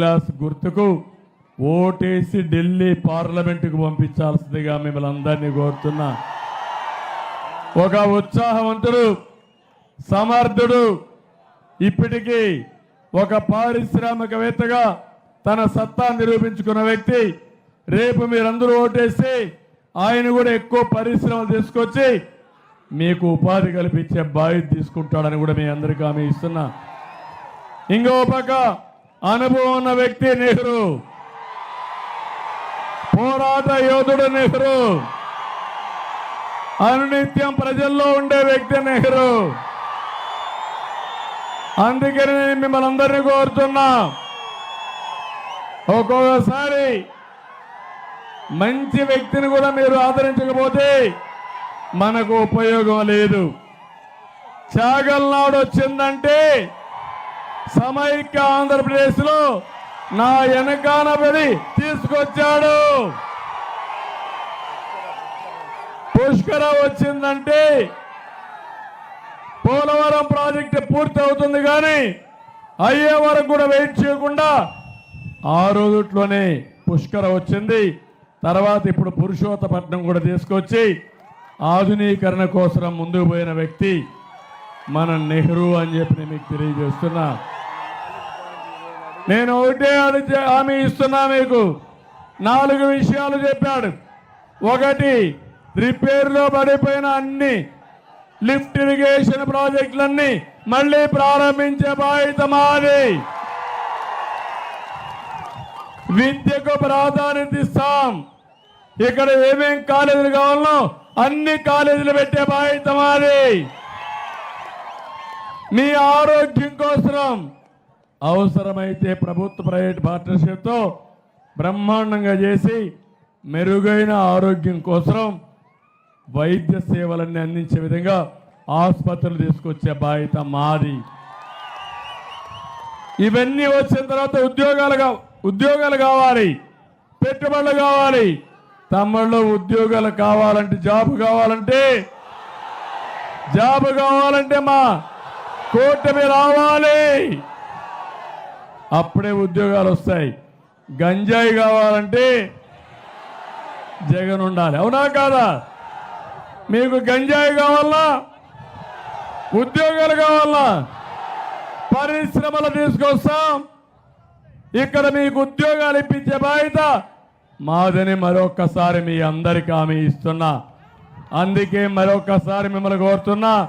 Glass గుర్తుకు ఓటేసి ఢిల్లీ పార్లమెంటుకు పంపించాల్సిందిగా మిమ్మల్ని అందరినీ కోరుతున్నా. ఒక ఉత్సాహవంతుడు సమర్థుడు ఇప్పటికీ ఒక పారిశ్రామికవేత్తగా తన సత్తా నిరూపించుకున్న వ్యక్తి రేపు మీరందరూ ఓటేసి ఆయన కూడా ఎక్కువ పరిశ్రమలు తీసుకొచ్చి మీకు ఉపాధి కల్పించే బాధ్యత తీసుకుంటాడని కూడా మీ అందరికీ హామీ ఇస్తున్నా. ఇంకో పక్క అనుభవం ఉన్న వ్యక్తి నెహ్రూ. పోరాట యోధుడు నెహ్రూ. అనునిత్యం ప్రజల్లో ఉండే వ్యక్తి నెహ్రూ. అందుకని నేను మిమ్మల్ని అందరినీ కోరుతున్నా. ఒక్కొక్కసారి మంచి వ్యక్తిని కూడా మీరు ఆదరించకపోతే మనకు ఉపయోగం లేదు. చాగల్ నాడు వచ్చిందంటే సమైక్య ఆంధ్రప్రదేశ్లో నా వెనకాన పడి తీసుకొచ్చాడు. పుష్కర వచ్చిందంటే పోలవరం ప్రాజెక్టు పూర్తి అవుతుంది కానీ అయ్యే వరకు కూడా వెయిట్ చేయకుండా ఆ రోజుట్లోనే పుష్కర వచ్చింది. తర్వాత ఇప్పుడు పురుషోత్తపట్నం కూడా తీసుకొచ్చి ఆధునీకరణ కోసం ముందుకు పోయిన వ్యక్తి మన నెహ్రూ అని చెప్పి నేను మీకు తెలియజేస్తున్నా. నేను ఒకటే అది హామీ ఇస్తున్నా మీకు. నాలుగు విషయాలు చెప్పాడు. ఒకటి రిపేర్లో పడిపోయిన అన్ని లిఫ్ట్ ఇరిగేషన్ ప్రాజెక్టులన్నీ మళ్ళీ ప్రారంభించే బాధ్యత మాది. విద్యకు ప్రాధాన్యత ఇస్తాం. ఇక్కడ ఏమేం కాలేజీలు కావాలనో అన్ని కాలేజీలు పెట్టే బాధ్యత మాది. మీ ఆరోగ్యం కోసం అవసరమైతే ప్రభుత్వ ప్రైవేట్ పార్ట్నర్షిప్తో బ్రహ్మాండంగా చేసి మెరుగైన ఆరోగ్యం కోసం వైద్య సేవలన్నీ అందించే విధంగా ఆసుపత్రులు తీసుకొచ్చే బాధ్యత మాది. ఇవన్నీ వచ్చిన తర్వాత ఉద్యోగాలు ఉద్యోగాలు కావాలి. పెట్టుబడులు కావాలి. తమ్ముళ్ళు ఉద్యోగాలు కావాలంటే జాబ్ కావాలంటే జాబ్ కావాలంటే మా కూటమి రావాలి. అప్పుడే ఉద్యోగాలు వస్తాయి. గంజాయి కావాలంటే జగన్ ఉండాలి. అవునా కాదా? మీకు గంజాయి కావాలా? ఉద్యోగాలు కావాలా? పరిశ్రమలు తీసుకొస్తాం. ఇక్కడ మీకు ఉద్యోగాలు ఇప్పించే బాధ్యత మాదని మరొక్కసారి మీ అందరికీ హామీ ఇస్తున్నా. అందుకే మరొక్కసారి మిమ్మల్ని కోరుతున్నా.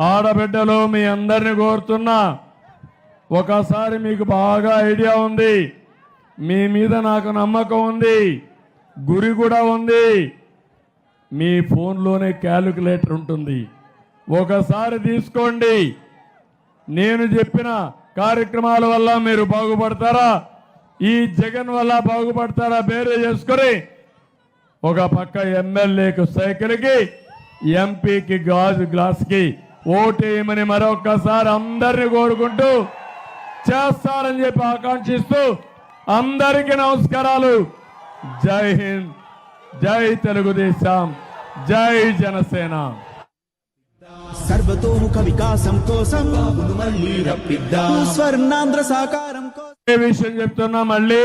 ఆడబిడ్డలు మీ అందరిని కోరుతున్నా. ఒకసారి మీకు బాగా ఐడియా ఉంది. మీ మీద నాకు నమ్మకం ఉంది. గురి కూడా ఉంది. మీ ఫోన్లోనే క్యాలిక్యులేటర్ ఉంటుంది. ఒకసారి తీసుకోండి. నేను చెప్పిన కార్యక్రమాల వల్ల మీరు బాగుపడతారా? ఈ జగన్ వల్ల బాగుపడతారా? వేరే చేసుకొని ఒక పక్క ఎమ్మెల్యేకు సైకిల్కి ఎంపీకి గాజు గ్లాస్కి ఓటేయమని మరొక్కసారి అందరిని కోరుకుంటూ చేస్తారని చెప్పి ఆకాంక్షిస్తూ అందరికీ నమస్కారాలు. జై హింద్ జై తెలుగుదేశం జై జనసేన. సర్వతోముఖ వికాసం కోసం స్వర్ణాంధ్ర సాకారం విషయం చెప్తున్నా మళ్ళీ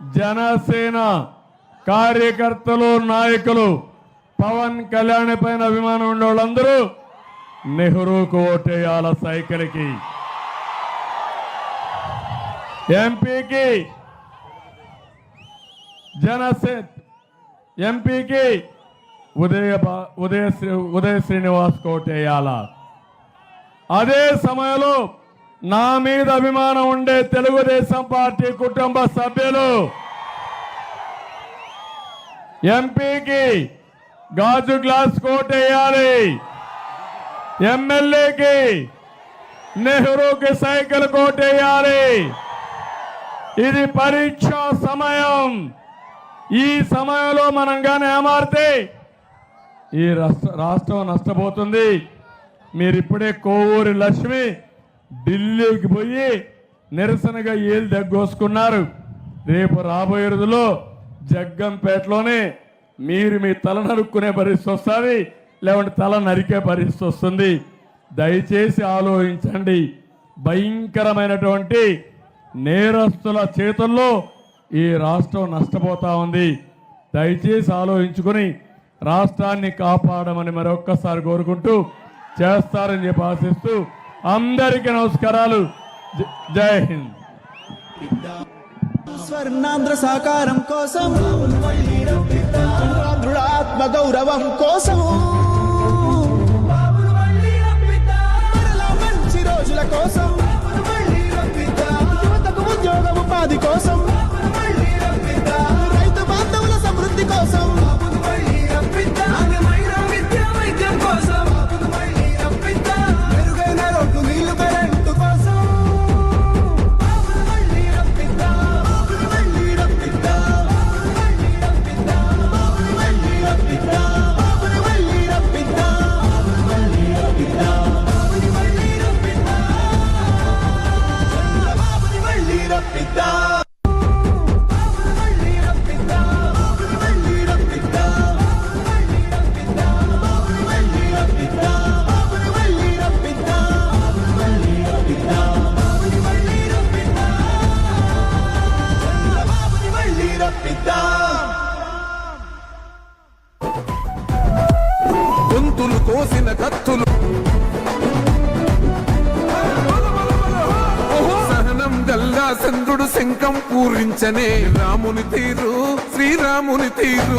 జనసేన కార్యకర్తలు నాయకులు పవన్ కళ్యాణ్ పైన అభిమానం ఉండే వాళ్ళందరూ నెహ్రూకు ఓటేయాల సైకిల్కి. ఎంపీకి జనసే ఎంపీకి ఉదయ ఉదయ శ్రీ ఉదయ శ్రీనివాస్ కోటేయాల అదే సమయంలో నా మీద అభిమానం ఉండే తెలుగుదేశం పార్టీ కుటుంబ సభ్యులు ఎంపీకి గాజు గ్లాస్ కోటేయాలి. ఎమ్మెల్యేకి నెహ్రూకి సైకిల్ కోటేయాలి. ఇది పరీక్ష సమయం. ఈ సమయంలో మనం కానీ ఏమారితే ఈ రాష్ట్రం నష్టపోతుంది. మీరు ఇప్పుడే కోవూరి లక్ష్మి ఢిల్లీకి పోయి నిరసనగా ఏళ్ళు దగ్గోసుకున్నారు. రేపు రాబోయే రోజుల్లో జగ్గంపేటలోనే మీరు మీ తల నరుక్కునే పరిస్థితి వస్తుంది లేకుంటే తల నరికే పరిస్థితి వస్తుంది. దయచేసి ఆలోచించండి. భయంకరమైనటువంటి నేరస్తుల చేతుల్లో ఈ రాష్ట్రం నష్టపోతా ఉంది. దయచేసి ఆలోచించుకొని రాష్ట్రాన్ని కాపాడమని మరొక్కసారి కోరుకుంటూ చేస్తారని చెప్పి ఆశిస్తూ అందరికీ నమస్కారాలు. జ- హింద్. స్వర్ణాంధ్ర సాకారం కోసం ఆత్మ గౌరవం కోసం మంచి రోజుల కోసం. ఉద్యోగ ఉపాధి కోసం. రైతు బాంధవుల సమృద్ధి కోసం. మోసిన కోసిన కత్తులు సహనం గల్లా చంద్రుడు శంఖం పూరించనే రాముని తీరు శ్రీరాముని తీరు.